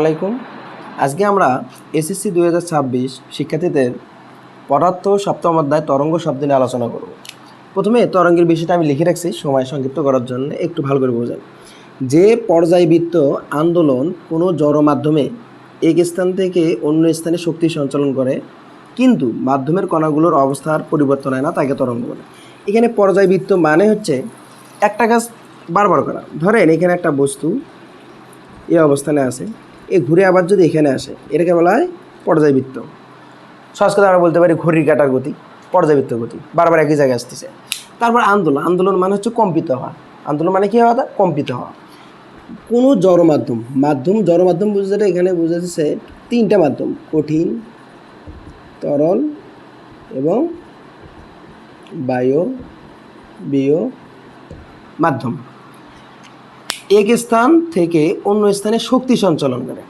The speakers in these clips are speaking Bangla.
আলাইকুম। আজকে আমরা এসএসসি দুই হাজার ছাব্বিশ শিক্ষার্থীদের পদার্থ সপ্তম অধ্যায় তরঙ্গ শব্দ নিয়ে আলোচনা করব। প্রথমে তরঙ্গের বিষয়টা আমি লিখে রাখছি সময় সংক্ষিপ্ত করার জন্য, একটু ভালো করে বোঝেন। যে পর্যায়বৃত্ত আন্দোলন কোনো জড় মাধ্যমে এক স্থান থেকে অন্য স্থানে শক্তি সঞ্চালন করে, কিন্তু মাধ্যমের কণাগুলোর অবস্থার পরিবর্তন হয় না, তাকে তরঙ্গ বলে। এখানে পর্যায়বৃত্ত মানে হচ্ছে একটা কাজ বারবার করা। ধরেন এখানে একটা বস্তু এই অবস্থানে আছে এ ঘুরে আবার যদি এখানে আসে, এটাকে বলা হয় পর্যায়বৃত্ত। কথা আমরা বলতে পারি ঘড়ির কাটার গতি, পর্যায়বৃত্ত গতি, বারবার একই জায়গায় আসতেছে। তারপর আন্দোলন আন্দোলন মানে হচ্ছে কম্পিত হওয়া। আন্দোলন মানে কী হওয়া? কম্পিত হওয়া। কোনো জড় মাধ্যম মাধ্যম, জড় মাধ্যম বুঝতে এখানে বোঝাচ্ছে তিনটা মাধ্যম, কঠিন, তরল এবং বায়ু বিয় মাধ্যম। এক স্থান থেকে অন্য স্থানে শক্তি সঞ্চালন করে।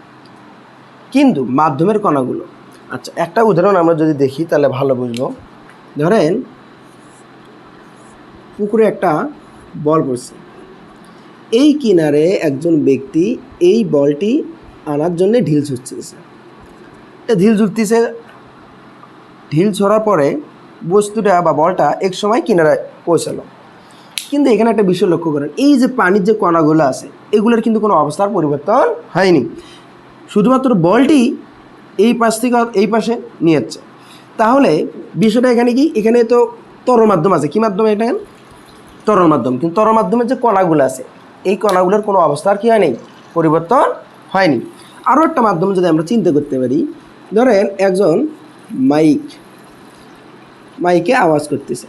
কিন্তু মাধ্যমের কণাগুলো। আচ্ছা একটা উদাহরণ আমরা যদি দেখি, তাহলে ভালো বুঝব। ধরেন, পুকুরে একটা বল পড়ছে। এই কিনারে একজন ব্যক্তি এই বলটি আনার জন্য ঢিল ছুটতেছে। ঢিল ছুটতেছে, ঢিল ছড়ার পরে বস্তুটা বা বলটা এক সময় কিনারায় পৌঁছালো। কিন্তু এখানে একটা বিষয় লক্ষ্য করেন। এই যে পানির যে কণাগুলো আছে, এগুলোর কিন্তু কোনো অবস্থার পরিবর্তন হয়নি। শুধুমাত্র বলটি এই পাশ থেকে এই পাশে নিয়ে যাচ্ছে। তাহলে বিষয়টা এখানে কি? এখানে তো তরল মাধ্যম আছে। কি মাধ্যম এটা? তরল মাধ্যম। কিন্তু তরল মাধ্যমের যে কণাগুলো আছে, এই কণাগুলোর কোনো অবস্থার কি হয়নি? পরিবর্তন হয়নি। আরও একটা মাধ্যম যদি আমরা চিন্তা করতে পারি, ধরেন একজন মাইক, মাইকে আওয়াজ করতেছে।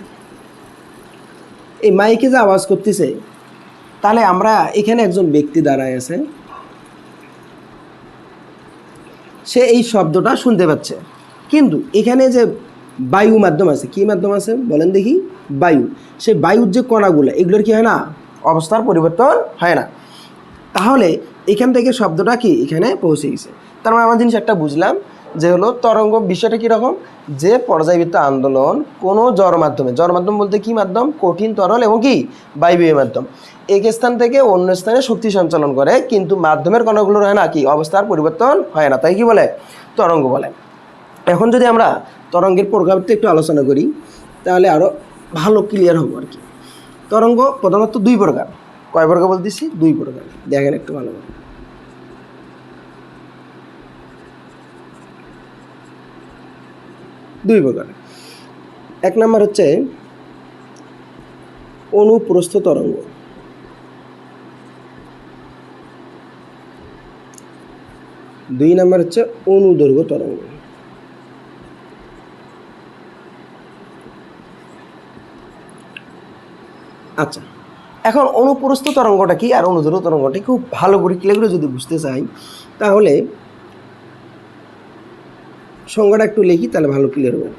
এই মাইকে যে আওয়াজ করতেছে, তাহলে আমরা এখানে একজন ব্যক্তি দাঁড়ায় আছে। সে এই শব্দটা শুনতে পাচ্ছে। কিন্তু এখানে যে বায়ু মাধ্যম আছে, কি মাধ্যম আছে বলেন দেখি? বায়ু। সে বায়ুর যে কণাগুলো, এগুলোর কি হয় না? অবস্থার পরিবর্তন হয় না। তাহলে এখান থেকে শব্দটা কি? এখানে পৌঁছে গেছে। তার মানে আমার জিনিস একটা বুঝলাম যে হলো তরঙ্গ বিষয়টা কীরকম যে পর্যায়বৃত্ত আন্দোলন কোনো জড় মাধ্যমে, জড় মাধ্যম বলতে কি মাধ্যম? কঠিন, তরল এবং কি? বায়বীয় মাধ্যম। এক স্থান থেকে অন্য স্থানে শক্তি সঞ্চালন করে, কিন্তু মাধ্যমের কণাগুলোর হয় না কি? অবস্থার পরিবর্তন হয় না। তাই কি বলে? তরঙ্গ বলে। এখন যদি আমরা তরঙ্গের প্রকারতে একটু আলোচনা করি, তাহলে আরও ভালো ক্লিয়ার হব আর কি। তরঙ্গ প্রধানত দুই প্রকার। কয় প্রকার বলতেছি? দুই প্রকার। দেখেন একটু ভালো দুই প্রকার। এক নম্বর হচ্ছে অনুপ্রস্থ তরঙ্গ। দুই নম্বর হচ্ছে অনুদৈর্ঘ্য তরঙ্গ। আচ্ছা এখন অনুপ্রস্থ তরঙ্গটা কি আর অনুদৈর্ঘ্য তরঙ্গটা খুব ভালো করে ক্লিয়ার করে যদি বুঝতে চাই, তাহলে সংজ্ঞাটা একটু লিখি, তাহলে ভালো ক্লিয়ার হবে।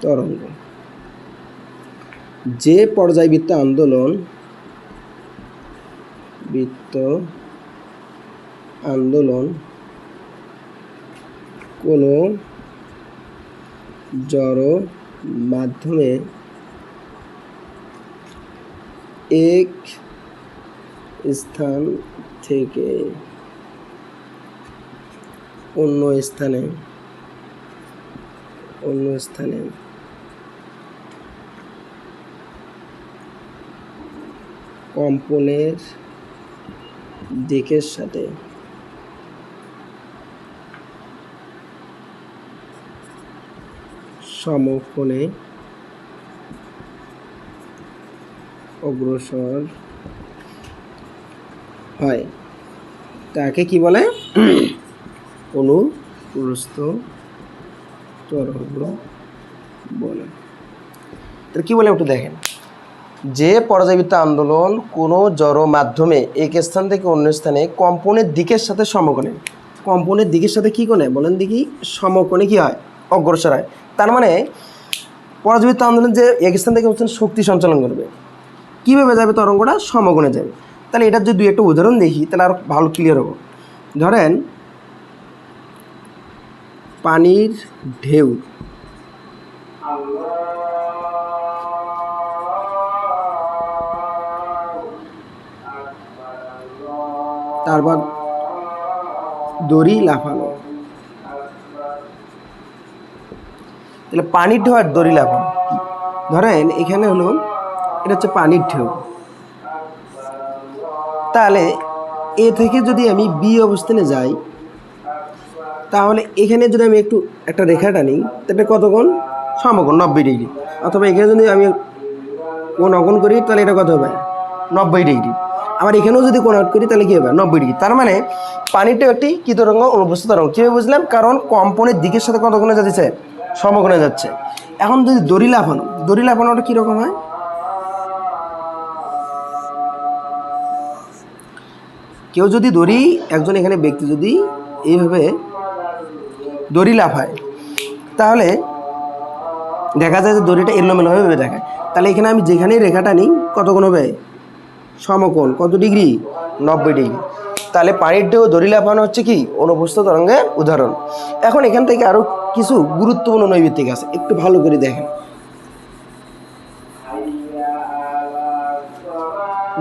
তরঙ্গ। যে পর্যায়বৃত্ত আন্দোলন, বৃত্ত আন্দোলন কোনো জড় মাধ্যমে এক স্থান থেকে অন্য স্থানে অন্য স্থানে। কম্পনের দিকের সাথে। সমকোণে অগ্রসর হয়। তাকে কি বলে? অনুপ্রস্থ তরঙ্গ বলে। তাহলে কি বলে একটু দেখেন। যে পর্যাবৃত্ত আন্দোলন কোনো জড় মাধ্যমে এক স্থান থেকে অন্য স্থানে কম্পনের দিকের সাথে সমকোণে। কম্পনের দিকের সাথে কী কোণে? বলেন দেখি, সমকোণে কি হয়? অগ্রসর হয়। তার মানে পর্যাবৃত্ত আন্দোলন যে এক স্থান থেকে শক্তি সঞ্চালন করবে। কীভাবে যাবে তরঙ্গটা? সমকোণে যাবে। তাহলে এটার যদি একটা উদাহরণ দেখি, তাহলে আরও ভালো ক্লিয়ার হব। ধরেন, পানির ঢেউ। তারপর দড়ি লাফানো। তাহলে পানির ঢেউ আর দড়ি লাফানো। ধরেন, এখানে হলো, এটা হচ্ছে পানির ঢেউ। তাহলে এ থেকে যদি আমি বি অবস্থানে যাই, তাহলে এখানে যদি আমি একটু একটা রেখা টানি, তাহলে কতক্ষণ সমকোণ নব্বই ডিগ্রি। অথবা এখানে যদি আমি কোন অঙ্কন করি, তাহলে এটা কত হবে? নব্বই ডিগ্রি। আবার এখানেও যদি কোন করি, তাহলে কী হবে? নব্বই ডিগ্রি। তার মানে পানিটা একটি কী তরঙ্গ অনুপস্থিত তরঙ্গ। কীভাবে বুঝলাম? কারণ কম্পনের দিকের সাথে কত কোণে যাচ্ছে? সমকোণে যাচ্ছে। এখন যদি দড়ি লাফানো, দড়ি লাফানোটা কীরকম হয়? কেউ যদি দড়ি, একজন এখানে ব্যক্তি যদি এইভাবে দড়ি লাফায়, তাহলে দেখা যায় যে দড়িটা এলোমেলোভাবে দেখায় তাহলে এখানে আমি যেখানেই রেখাটা নিই কত কোণ হবে? সমকোণ, কত ডিগ্রি? নব্বই ডিগ্রি। তাহলে পানির ঢেউ দড়ি লাফানো হচ্ছে কি? অনুপস্থিত তরঙ্গের উদাহরণ। এখন এখান থেকে আরও কিছু গুরুত্বপূর্ণ নৈবিত্তিক আছে, একটু ভালো করে দেখেন।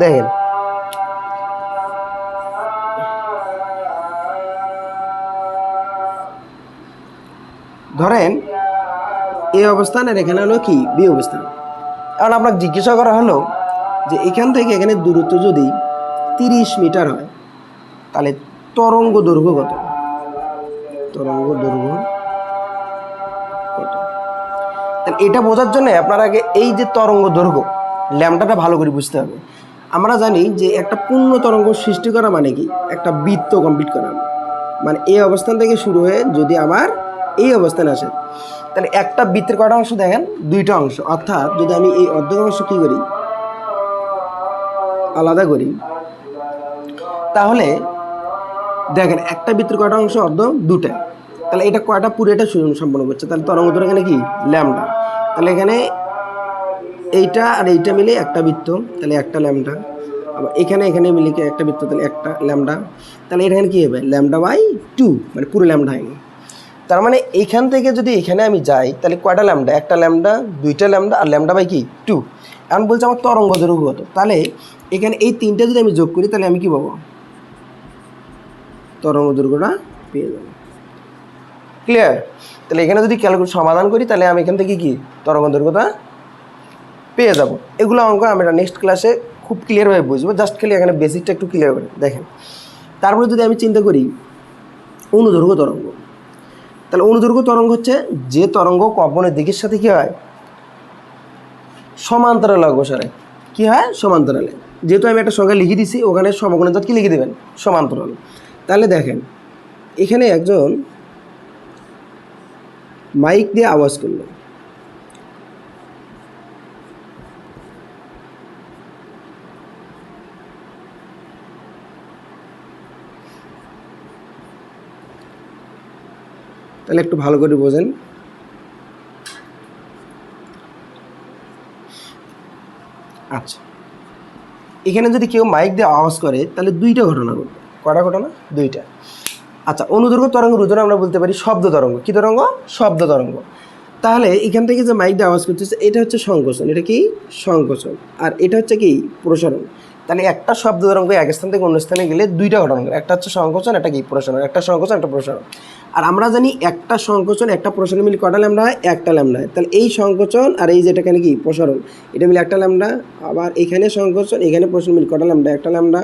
দেখেন। ধরেন এই অবস্থান আর এখানে হলো কি? বি অবস্থান। এখন আপনাকে জিজ্ঞাসা করা হলো যে এখান থেকে এখানে দূরত্ব যদি তিরিশ মিটার হয়, তাহলে তরঙ্গ দৈর্ঘ্য কত? তরঙ্গ দৈর্ঘ্য এটা বোঝার জন্য আপনার আগে এই যে তরঙ্গ দৈর্ঘ্য ল্যামটাটা ভালো করে বুঝতে হবে। আমরা জানি যে একটা পূর্ণ তরঙ্গ সৃষ্টি করা মানে কি? একটা বৃত্ত কমপ্লিট করা। মানে এই অবস্থান থেকে শুরু হয়ে যদি আবার এই অবস্থানে আসে তাহলে একটা বৃত্তের কটা অংশ দেখেন, দুইটা অংশ। অর্থাৎ যদি আমি এই অর্ধেক অংশ কী করি? আলাদা করি। তাহলে দেখেন, একটা বৃত্তের কটা অংশ অর্ধ দুটা তাহলে এটা কয়টা পুরো এটা সম্পন্ন করছে? তাহলে তরঙ্গ দৈর্ঘ্য এখানে কি? ল্যামডা। তাহলে এখানে এইটা আর এইটা মিলে একটা বৃত্ত, তাহলে একটা ল্যামডা। আবার এখানে এখানে মিলে একটা বৃত্ত, তাহলে একটা ল্যামডা। তাহলে এখানে কী হবে? ল্যামডা বাই টু মানে পুরো ল্যামডা হয়নি তার মানে এইখান থেকে যদি এখানে আমি যাই, তাহলে কয়টা ল্যামডা? একটা ল্যামডা, দুইটা ল্যামডা, আর ল্যামডা বাই কি? টু। এখন বলছে আমার তরঙ্গ দৈর্ঘ্য তাহলে এখানে এই তিনটা যদি আমি যোগ করি, তাহলে আমি কি পাবো? তরঙ্গ দৈর্ঘ্যটা পেয়ে যাব ক্লিয়ার তাহলে এখানে যদি ক্যালকুলেট সমাধান করি, তাহলে আমি এখান থেকে কি? তরঙ্গ দৈর্ঘ্যটা পেয়ে যাব। এগুলো অঙ্ক আমরা নেক্সট ক্লাসে খুব ক্লিয়ারভাবে বুঝব। জাস্ট খালি এখানে বেসিকটা একটু ক্লিয়ার করে দেখেন। তারপরে যদি আমি চিন্তা করি, অনুদৈর্ঘ্য তরঙ্গ। তাহলে অনুদৈর্ঘ্য তরঙ্গ হচ্ছে যে তরঙ্গ কপনের দিকের সাথে কী হয়? সমান্তরাল অগ্রসরে কী হয়? সমান্তরালে। যেহেতু আমি একটা সংখ্যা লিখে দিছি, ওখানে সমকোণের কি লিখে দেবেন? সমান্তরাল। তাহলে দেখেন, এখানে একজন মাইক দিয়ে আওয়াজ করল। তাহলে একটু ভালো করে বোঝেন। আচ্ছা। এখানে যদি কেউ মাইক দিয়ে আওয়াজ করে, তাহলে দুইটা ঘটনা ঘটবে। কটা ঘটনা? দুইটা। আচ্ছা অনুদৈর্ঘ্য তরঙ্গ রোধনে আমরা বলতে পারি শব্দ তরঙ্গ। কী তরঙ্গ? শব্দ তরঙ্গ। তাহলে এখান থেকে যে মাইক দিয়ে আওয়াজ করতেছে, এটা হচ্ছে সংকোচন। এটা কি? সংকোচন। আর এটা হচ্ছে কি? প্রসারণ। তাহলে একটা শব্দ তরঙ্গ এক স্থান থেকে অন্য স্থানে গেলে দুইটা ঘটনা ঘটে একটা হচ্ছে সংকোচন, একটা কি? প্রসারণ একটা সংকোচন, একটা প্রসারণ আর আমরা জানি একটা সংকোচন, একটা প্রসারণ মিলে কটা ল্যামডা হয়? একটা ল্যামডা হয়। তাহলে এই সংকোচন আর এই যেটা এখানে কি? প্রসারণ। এটা মিলে একটা ল্যামডা। আবার এখানে সংকোচন, এখানে প্রসারণ মিলে কটা ল্যামডা? একটা ল্যামডা।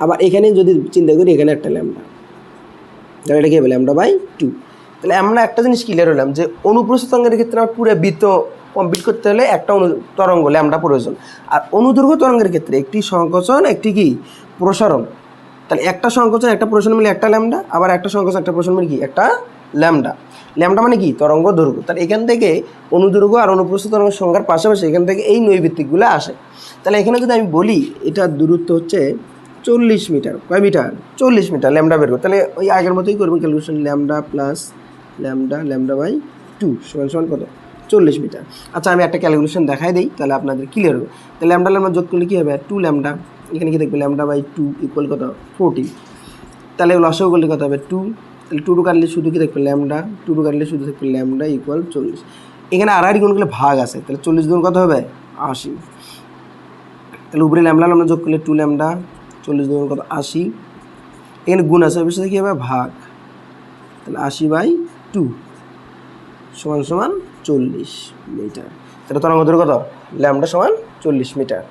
আবার এখানে যদি চিন্তা করি, এখানে একটা ল্যামডা। তাহলে এটা কি হবে? Lambda by two. তাহলে আমরা একটা জিনিস ক্লিয়ার হলাম যে অনুপ্রস্থ অঙ্গের ক্ষেত্রে আমার পুরো বৃত্ত কমপ্লিট করতে হলে একটা অনু তরঙ্গ ল্যামডা প্রয়োজন। আর অনুদৈর্ঘ্য তরঙ্গের ক্ষেত্রে একটি সংকোচন, একটি কি? প্রসারণ। তাহলে একটা সংকোচন, একটা প্রসারণ মিলে একটা ল্যামডা আবার একটা সংকোচন, একটা প্রসারণ মিলে কি? একটা ল্যামডা ল্যামডা মানে কি? তরঙ্গ দৈর্ঘ্য। তাহলে এখান থেকে অনুদৈর্ঘ্য আর অনুপ্রস্থ তরঙ্গ সংখ্যার পাশাপাশি এখান থেকে এই নৈবিত্তিকগুলো আসে। তাহলে এখানে যদি আমি বলি এটার দূরত্ব হচ্ছে চল্লিশ মিটার। কয় মিটার? চল্লিশ মিটার ল্যামডা বের করো তাহলে ওই আগের মতোই করবেন calculation lambda plus lambda lambda by two সমান সমান কত? চল্লিশ মিটার। আচ্ছা আমি একটা ক্যালকুলেশন দেখাই দিই, তাহলে আপনাদের ক্লিয়ার হবে। তাহলে ল্যামডা ল্যামডা যোগ করলে কী হবে? টু ল্যামডা এখানে কি দেখবে? ল্যামডা বাই টু ইকুয়াল কত? ফোরটি তাহলে লসও করলে কত হবে? টু তাহলে টু টু কাটলে শুধু কি দেখবে? ল্যামডা টু টু কাটলে শুধু দেখবে ল্যামডা ইকুয়াল চল্লিশ। এখানে আড়াআড়ি গুণগুলো ভাগ আছে, তাহলে চল্লিশ গুণ কত হবে? আশি। তাহলে উপরে ল্যামডা ল্যামডা যোগ করলে টু ল্যামডা চল্লিশ গুণ কত? আশি। এখানে গুণ আছে বিষয়টা কী হবে? ভাগ। তাহলে আশি বাই টু সমান সমান চল্লিশ মিটার। এটা তরঙ্গ দৈর্ঘ্য কত? ল্যামডা সমান চল্লিশ মিটার।